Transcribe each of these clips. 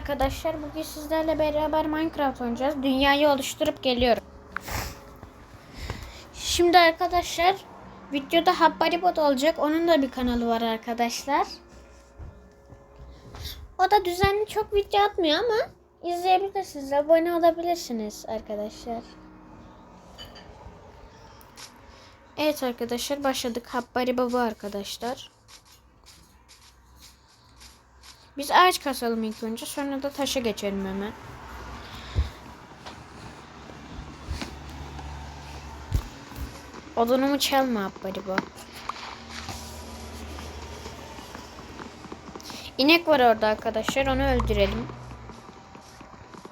Arkadaşlar bugün sizlerle beraber Minecraft oynayacağız. Dünyayı oluşturup geliyorum. Şimdi arkadaşlar videoda Habbaribot olacak. Onun da bir kanalı var arkadaşlar. O da düzenli çok video atmıyor ama izleyebilirsiniz. Abone olabilirsiniz arkadaşlar. Evet arkadaşlar başladık. Habbaribo bu arkadaşlar. Biz ağaç kasalım ilk önce. Sonra da taşa geçelim hemen. Odunumu çalma Abbaribo. İnek var orada arkadaşlar. Onu öldürelim.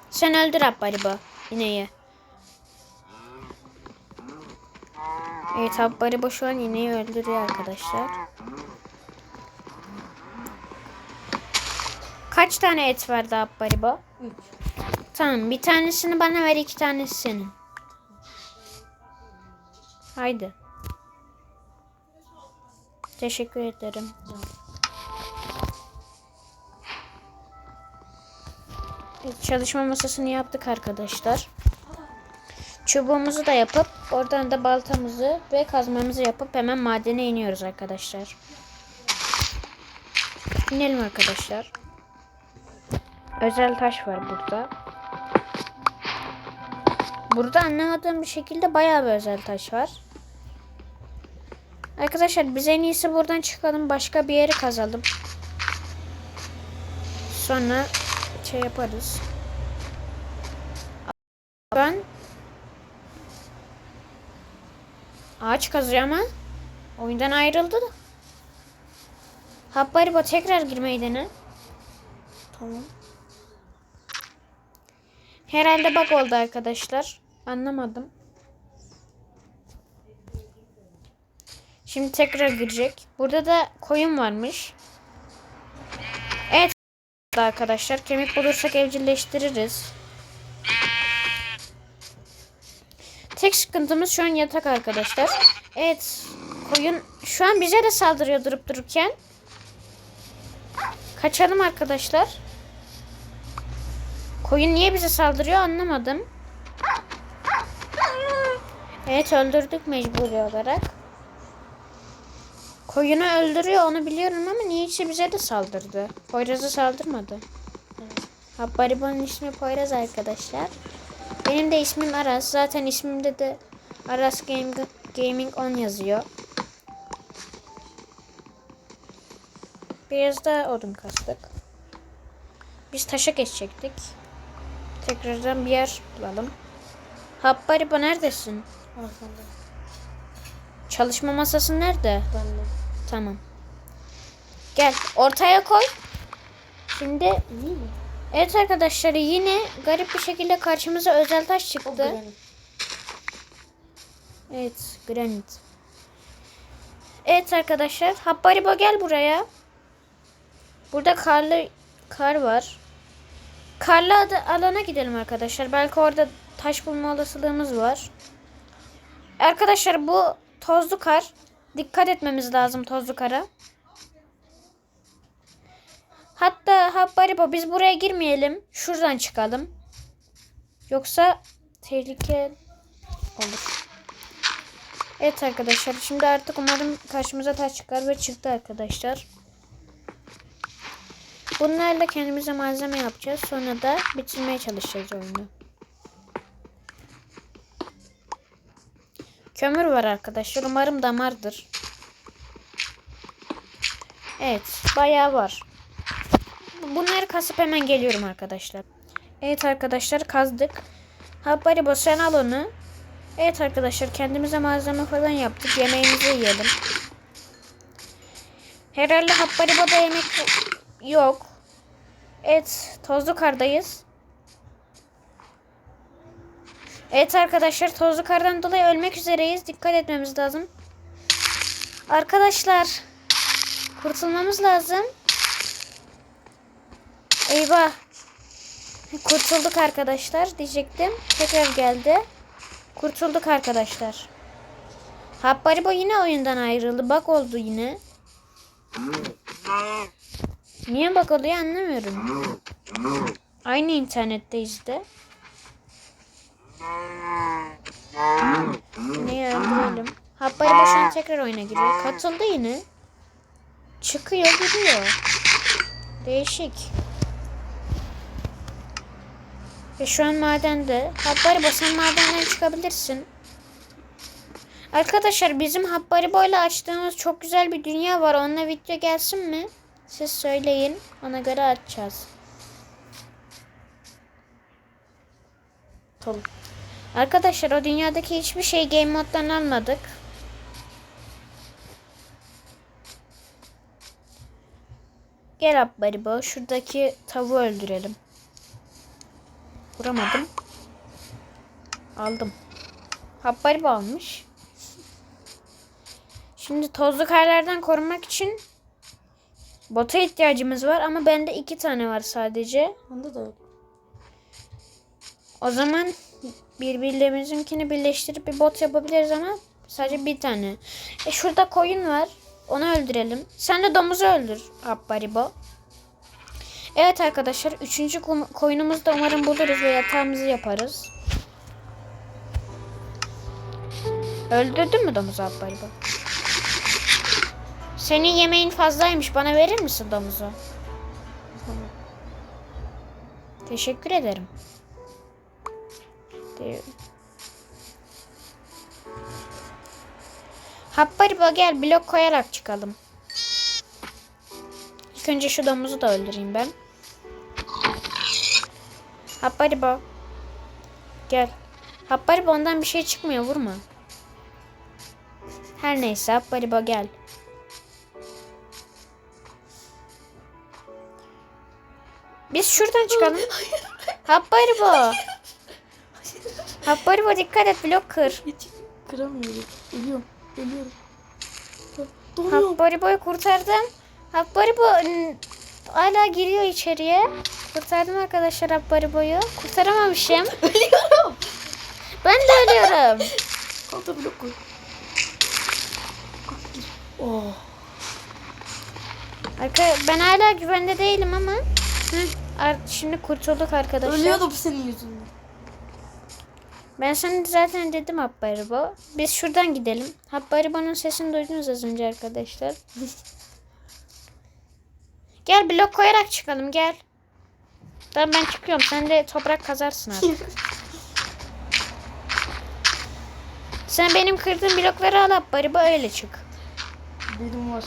Sen öldür Abbaribo. İneği. Evet Abbaribo şu an ineği öldürüyor arkadaşlar. Kaç tane et verdi Abbaribo? Üç. Tamam bir tanesini bana ver iki tanesi senin. Haydi. Teşekkür ederim. Evet, çalışma masasını yaptık arkadaşlar. Çubuğumuzu da yapıp oradan da baltamızı ve kazmamızı yapıp hemen madene iniyoruz arkadaşlar. İnelim arkadaşlar. Özel taş var burada. Burada anlamadığım bir şekilde bayağı bir özel taş var. Arkadaşlar biz en iyisi buradan çıkalım. Başka bir yeri kazalım. Sonra şey yaparız. Ben ağaç kazıyor ama oyundan ayrıldı da. Habbaribo tekrar girmeyi dene. Tamam. Herhalde bug oldu arkadaşlar. Anlamadım. Şimdi tekrar girecek. Burada da koyun varmış. Evet arkadaşlar kemik bulursak evcilleştiririz. Tek sıkıntımız şu an yatak arkadaşlar. Evet koyun şu an bize de saldırıyor durup dururken. Kaçalım arkadaşlar. Koyun niye bize saldırıyor anlamadım. Evet öldürdük mecburi olarak. Koyunu öldürüyor onu biliyorum ama niye işte bize de saldırdı. Poyraz'a saldırmadı. Habbaribo'nun ismi Poyraz arkadaşlar. Benim de ismim Aras. Zaten ismimde de Aras Game, Gaming 10 yazıyor. Biraz da odun kastık. Biz taşa geçecektik. Tekrardan bir yer bulalım. Habbaribo neredesin? Arkanda. Çalışma masası nerede? Ben de. Tamam. Gel ortaya koy. Şimdi evet arkadaşlar yine garip bir şekilde karşımıza özel taş O çıktı. Evet granit. Evet arkadaşlar Habbaribo gel buraya. Burada karlı kar var. Karlı alana gidelim arkadaşlar. Belki orada taş bulma olasılığımız var. Arkadaşlar bu tozlu kar. Dikkat etmemiz lazım tozlu kara. Hatta Habbaribo biz buraya girmeyelim. Şuradan çıkalım. Yoksa tehlike olur. Evet arkadaşlar şimdi artık umarım karşımıza taş çıkar ve çıktı arkadaşlar. Bunlarla kendimize malzeme yapacağız. Sonra da bitirmeye çalışacağız oyunu. Kömür var arkadaşlar. Umarım damardır. Evet. Bayağı var. Bunları kasıp hemen geliyorum arkadaşlar. Evet arkadaşlar kazdık. Habbaribo sen al onu. Evet arkadaşlar kendimize malzeme falan yaptık. Yemeğimizi yiyelim. Herhalde Habbaribo'da yemek yok. Evet tozlu kardayız. Evet arkadaşlar tozlu kardan dolayı ölmek üzereyiz. Dikkat etmemiz lazım. Arkadaşlar kurtulmamız lazım. Eyvah. Kurtulduk arkadaşlar diyecektim. Tekrar geldi. Kurtulduk arkadaşlar. Habbaribo yine oyundan ayrıldı. Bak oldu yine. Niye bak anlamıyorum. Aynı internetteyiz de. Ne öldürelim. Habbari başına tekrar oyuna giriyor. Katıldı yine. Çıkıyor gidiyor. Değişik. Ve şu an madende. Habbari sen madenden çıkabilirsin. Arkadaşlar bizim Habbaribo ile açtığımız çok güzel bir dünya var. Onunla video gelsin mi? Siz söyleyin. Ona göre açacağız. Tamam. Arkadaşlar o dünyadaki hiçbir şey game moddan almadık. Gel Habbaribo. Şuradaki tavuğu öldürelim. Vuramadım. Aldım. Habbaribo almış. Şimdi tozlu karlardan korunmak için bota ihtiyacımız var ama bende iki tane var sadece. Bende de yok. O zaman birbirlerimizinkini birleştirip bir bot yapabiliriz ama sadece bir tane. E şurada koyun var. Onu öldürelim. Sen de domuzu öldür Habbaribo. Evet arkadaşlar. Üçüncü koyunumuzu da umarım buluruz ve yatağımızı yaparız. Öldürdün mü domuzu Habbaribo? Senin yemeğin fazlaymış. Bana verir misin domuzu? Teşekkür ederim. Değil. Habbaribo gel blok koyarak çıkalım. İlk önce şu domuzu da öldüreyim ben. Habbaribo. Gel. Habbaribo ondan bir şey çıkmıyor vurma. Her neyse Habbaribo gel. Biz şuradan çıkalım. Habbaribo. Habbaribo dikkat et blok kır. Hiç kıramıyorum. Ölüyorum. Ölüyorum. Donuyorum. Habbaribo'yu kurtardım. Habbaribo n- hala giriyor içeriye. Kurtardım arkadaşlar Habbaribo'yu. Kurtaramamışım. Ölüyorum. Ben de ölüyorum. Kalta blok koy. Oh. Arka, ben hala güvende değilim ama. Hı, şimdi kurtulduk arkadaşlar. Ölüyordum senin yüzünden. Ben sana zaten dedim Habbaribo. Biz şuradan gidelim. Habbaribo'nun sesini duydunuz az önce arkadaşlar. gel blok koyarak çıkalım gel. Tamam ben çıkıyorum. Sen de toprak kazarsın artık. Sen benim kırdığım blokları al Habbaribo öyle çık. Benim var.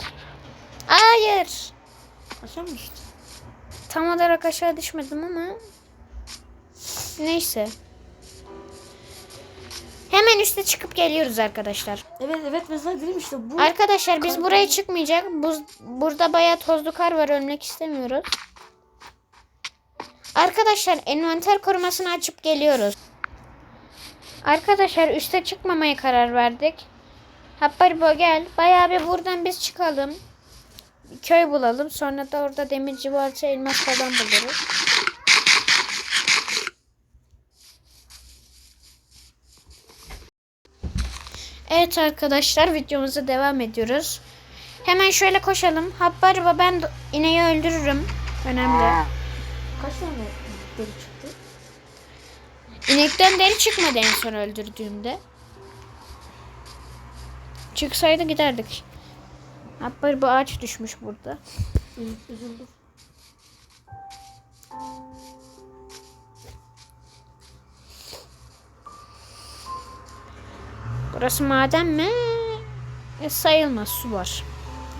Hayır. Aşağı mı? Tam olarak aşağı düşmedim ama. Neyse. Hemen üste çıkıp geliyoruz arkadaşlar. Evet evet mesela dedim işte bu. Arkadaşlar biz buraya çıkmayacak. Buz, burada bayağı tozlu kar var. Ölmek istemiyoruz. Arkadaşlar envanter korumasını açıp geliyoruz. Arkadaşlar üste çıkmamaya karar verdik. Habbaribo gel. Bayağı bir buradan biz çıkalım. Köy bulalım. Sonra da orada demirci varsa elmas falan buluruz. Evet arkadaşlar videomuza devam ediyoruz. Hemen şöyle koşalım. Habbaribo ben ineği öldürürüm. Önemli. Kaç tane deri çıktı? İnekten deri çıkmadı en son öldürdüğümde. Çıksaydı giderdik. Habbaribo ağaç düşmüş burada. Üz- Üzüldüm. Burası maden mi? E, sayılmaz su var.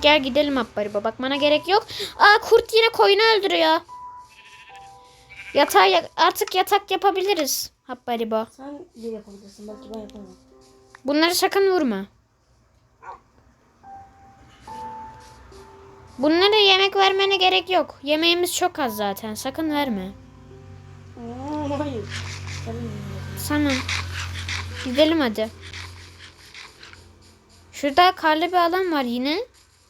Gel gidelim Habbaribo. Bakmana gerek yok. Aa kurt yine koyunu öldürüyor. Yatağa ya- artık yatak yapabiliriz Habbaribo. Sen de yapabilirsin. Belki ben yapamam. Bunları sakın vurma. Bunlara yemek vermene gerek yok. Yemeğimiz çok az zaten. Sakın verme. Hayır. Sana. Gidelim hadi. Şurada karlı bir alan var yine.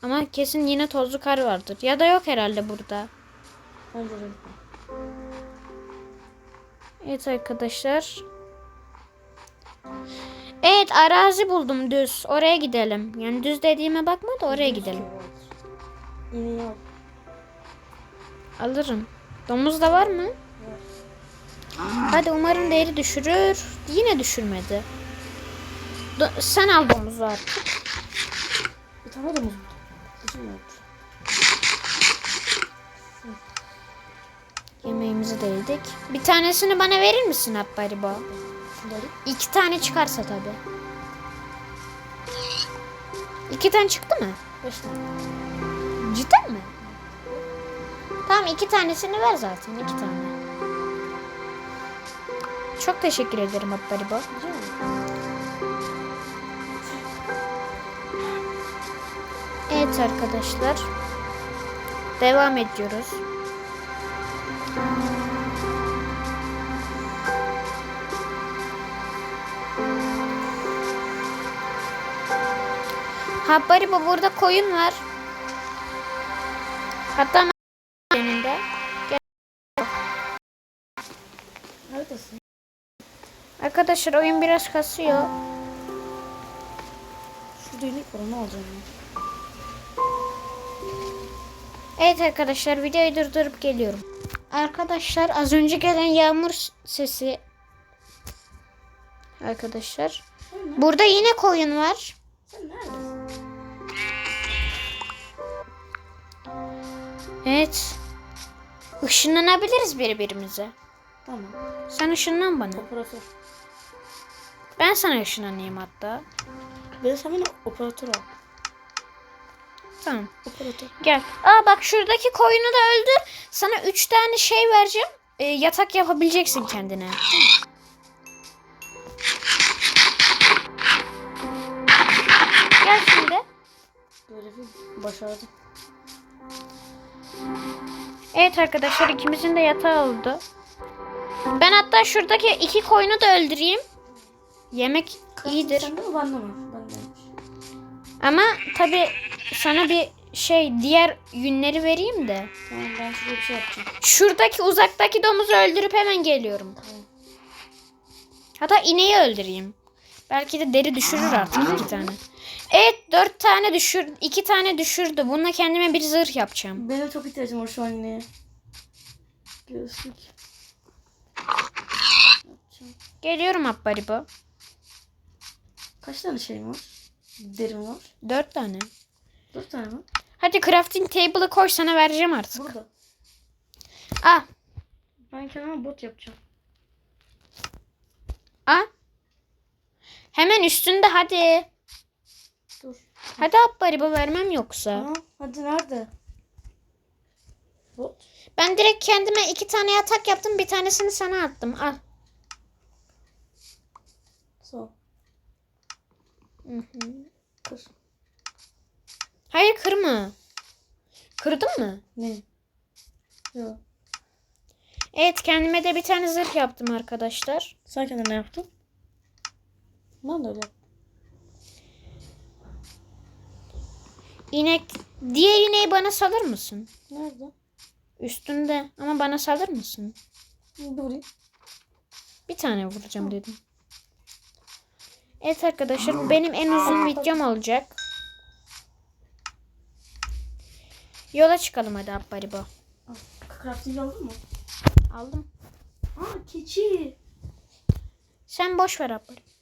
Ama kesin yine tozlu kar vardır. Ya da yok herhalde burada. Evet arkadaşlar. Evet arazi buldum düz. Oraya gidelim. Yani düz dediğime bakma da oraya gidelim. Al. Alırım. Domuz da var mı? Hadi umarım değeri düşürür. Yine düşürmedi. Do- sen al domuzu artık. Bir tane de muz buldum. Uzun olmuş. Yemeğimizi de yedik. Bir tanesini bana verir misin Abbaribo? İki tane çıkarsa tabii. İki tane çıktı mı? Beş tane. Cidden mi? Tamam iki tanesini ver zaten. iki tane. Çok teşekkür ederim Abbaribo. Rica ederim. Evet arkadaşlar. Devam ediyoruz. Habbaribo burada koyun var. Hatta önünde. Neredesin? Arkadaşlar oyun biraz kasıyor. Şurada inek var ne ya? Evet arkadaşlar videoyu durdurup geliyorum. Arkadaşlar az önce gelen yağmur sesi. Arkadaşlar. Burada yine koyun var. sen neredesin? Evet. Işınlanabiliriz birbirimize. Tamam. Sen ışınlan bana. Operatör. Ben sana ışınlanayım hatta. De sen beni operatör al. Tamam. Operatör. Gel. Aa bak şuradaki koyunu da öldür. Sana üç tane şey vereceğim. Ee, yatak yapabileceksin kendine. Gel şimdi. Görevi başardım. Evet arkadaşlar ikimizin de yatağı oldu. Ben hatta şuradaki iki koyunu da öldüreyim. Yemek iyidir. Sende mi bende mi? Bendeymiş. Ama tabi sana bir şey diğer yünleri vereyim de. Tamam ben şurada bir şey yapacağım. Şuradaki uzaktaki domuzu öldürüp hemen geliyorum. Tamam. Hatta ineği öldüreyim. Belki de deri düşürür artık iki tane. Evet dört tane düşür, iki tane düşürdü. Bununla kendime bir zırh yapacağım. Benim çok ihtiyacım var şu an ineğe. Göğüslük. Yapacağım. Geliyorum Abbaribo. Kaç tane şeyim var? Derim var. Dört tane. Dört tane mi? Hadi crafting table'ı koy sana vereceğim artık. Burada. Ah, Ben kendime bot yapacağım. ah. Hemen üstünde hadi. Hadi Abbaribo vermem yoksa. Hadi nerede? Ben direkt kendime iki tane yatak yaptım. Bir tanesini sana attım. Al. Ol. Hı hı. Kır. Hayır kırma. Kırdın mı? Ne? Yok. Evet kendime de bir tane zırh yaptım arkadaşlar. Sen kendine ne yaptın? Ben de öyle. yaptım. İnek. Diğer ineği bana salır mısın? Nerede? Üstünde. Ama bana salır mısın? Vurayım. Bir tane vuracağım dedim. Evet arkadaşlar bu benim en uzun videom olacak. Yola çıkalım hadi Abbaribo. Crafting aldın mı? Aldım. Aa keçi. Sen boş ver Abbaribo.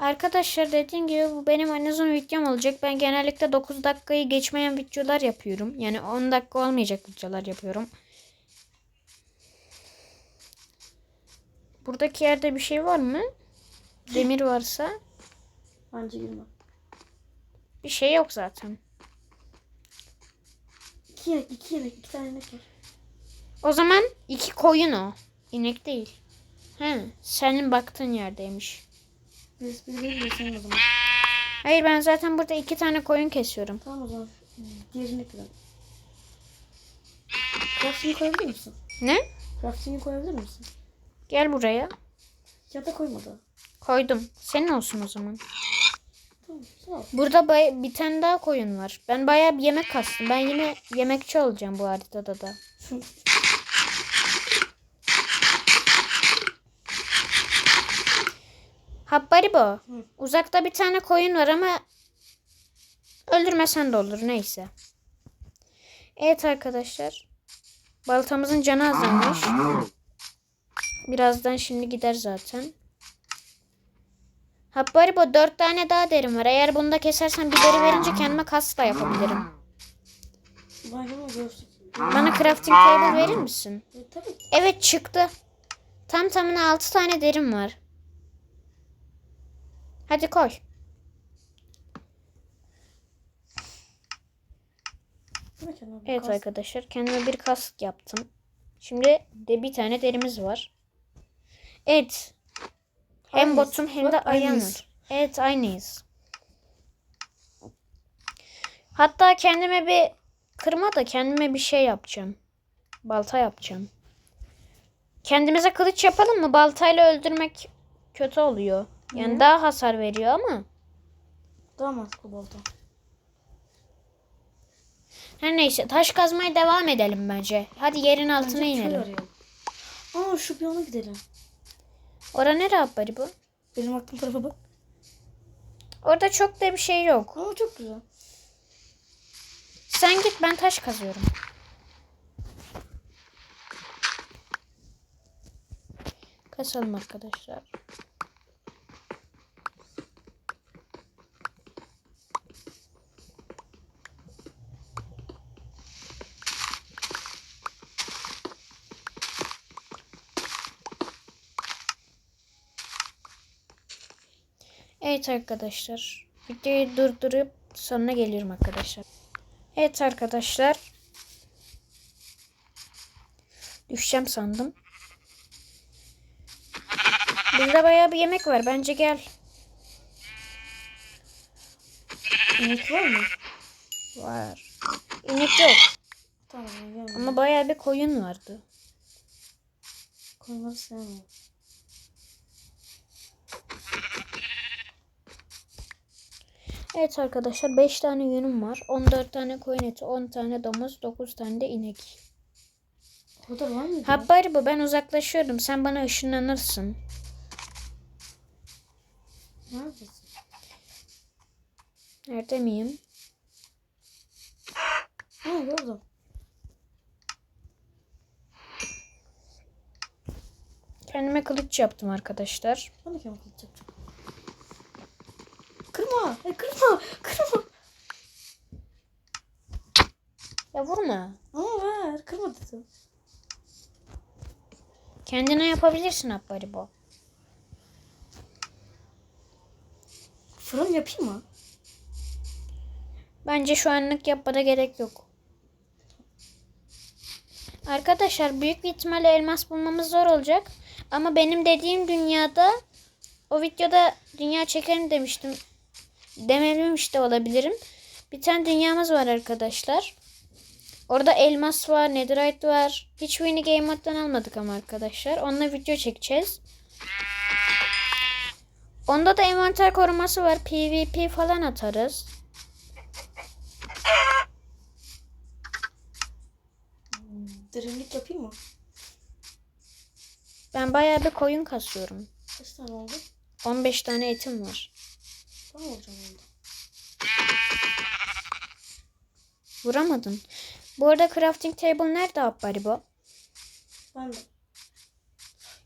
Arkadaşlar dediğim gibi bu benim en uzun videom olacak. Ben genellikle 9 dakikayı geçmeyen videolar yapıyorum. Yani 10 dakika olmayacak videolar yapıyorum. Buradaki yerde bir şey var mı? Demir varsa Bence girme. bir şey yok zaten. İki yemek, iki yemek, iki tane yemek var. O zaman iki koyun o. İnek değil. He, senin baktığın yerdeymiş. O zaman. Hayır ben zaten burada iki tane koyun kesiyorum. Tamam o zaman. Diğerini kıralım. Crafting'i koyabilir misin? Ne? Crafting'i koyabilir misin? Gel buraya. Ya da koymadı. Koydum. Senin olsun o zaman. Tamam. Burada bay- bir tane daha koyun var. Ben bayağı bir yemek kastım. Ben yine yemekçi olacağım bu haritada da. Habbaribo. Uzakta bir tane koyun var ama Öldürmesen de olur neyse. Evet arkadaşlar. Baltamızın canı azalmış. Birazdan şimdi gider zaten. Habbari bu dört tane daha derim var. Eğer bunu da kesersen bir deri verince kendime kas da yapabilirim. Bana crafting table verir misin? E, tabii. Evet çıktı. Tam tamına 6 tane derim var. Hadi kendine? Evet arkadaşlar kendime bir kask yaptım. Şimdi de bir tane derimiz var. Evet. Hem Aynıyız. botum hem de Bak, ayağım aynıyız. var. Evet aynıyız. Hatta kendime bir kırma da kendime bir şey yapacağım. Balta yapacağım. Kendimize kılıç yapalım mı? Baltayla öldürmek kötü oluyor. Yani daha hasar veriyor ama. Daha mantıklı balta. Her neyse taş kazmaya devam edelim bence. Hadi yerin altına Bence inelim. Aa şu bir yana gidelim. Ora ne rapari bu? Benim aklım tarafa bak. Orada çok da bir şey yok. Ama çok güzel. Sen git ben taş kazıyorum. Kasalım arkadaşlar. Evet arkadaşlar. Videoyu durdurup sonuna geliyorum arkadaşlar. Evet arkadaşlar. Düşeceğim sandım. Burada bayağı bir yemek var. Bence gel. İnek var mı? Var. İnek yok. Tamam. Ama bayağı bir koyun vardı. Koymadı sevmiyorum. Evet arkadaşlar 5 tane yünüm var. 14 tane koyun eti, 10 tane domuz, 9 tane de inek. O kadar var mıydı? Habbari bu ben uzaklaşıyorum. Sen bana ışınlanırsın. Neredesin? Nerede miyim? Ha gördüm. Kendime kılıç yaptım arkadaşlar. Ben de kılıç yapacağım. Kırma. E, kırma. Kırma. Ya vurma. Ama ver. Kırma dedim. Kendine yapabilirsin Habbari bu. Fırın yapayım mı? Bence şu anlık yapmana gerek yok. Arkadaşlar büyük bir ihtimalle elmas bulmamız zor olacak. Ama benim dediğim dünyada o videoda dünya çekerim demiştim. Dememiş de olabilirim. Bir tane dünyamız var arkadaşlar. Orada elmas var, netherite var. Hiçbirini game moddan almadık ama arkadaşlar. Onunla video çekeceğiz. Onda da envanter koruması var. PvP falan atarız. Derinlik yapayım mı? Ben bayağı bir koyun kasıyorum. Kaç tane oldu? 15 tane etim var. Tamam olacağım onda. Vuramadın. Bu arada crafting table nerede Abbari bu? Ben de.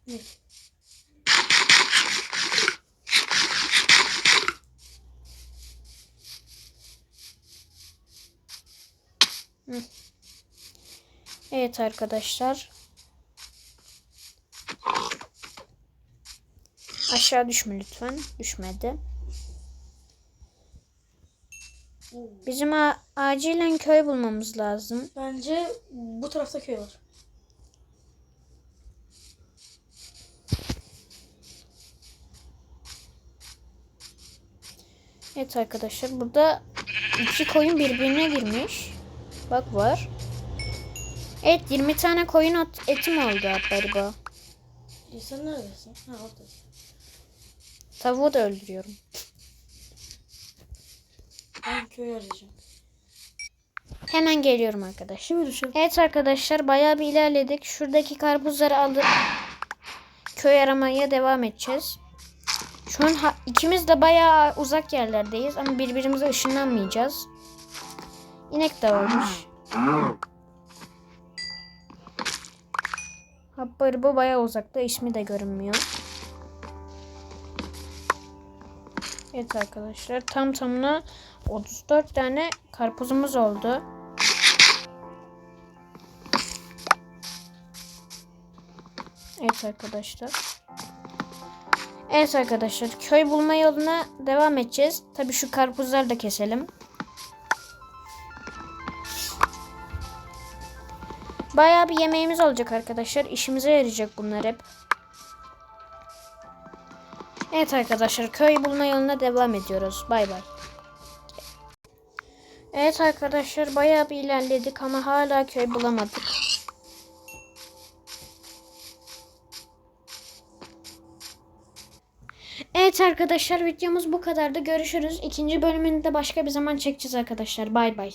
Ne? Evet arkadaşlar. Aşağı düşme lütfen. Düşmedi. Bizim acilen köy bulmamız lazım. Bence bu tarafta köy var. Evet arkadaşlar burada iki koyun birbirine girmiş. Bak var. Evet 20 tane koyun at- etim oldu. E, sen neredesin? Ha oradasın. Tavuğu da öldürüyorum. Ben köyü arayacağım. Hemen geliyorum arkadaşlar. Şimdi düşün. Evet arkadaşlar bayağı bir ilerledik. Şuradaki karpuzları alıp köy aramaya devam edeceğiz. Şu an ikimiz de bayağı uzak yerlerdeyiz ama birbirimize ışınlanmayacağız. İnek de varmış. Habbari bu bayağı uzakta. ismi de görünmüyor. Evet arkadaşlar tam tamına 34 tane karpuzumuz oldu. Evet arkadaşlar. Evet arkadaşlar köy bulma yoluna devam edeceğiz. Tabi şu karpuzları da keselim. Bayağı bir yemeğimiz olacak arkadaşlar. İşimize yarayacak bunlar hep. Evet arkadaşlar köy bulma yoluna devam ediyoruz. Bay bay. Evet arkadaşlar bayağı bir ilerledik ama hala köy bulamadık. Evet arkadaşlar videomuz bu kadardı. Görüşürüz. İkinci bölümünü de başka bir zaman çekeceğiz arkadaşlar. Bay bay.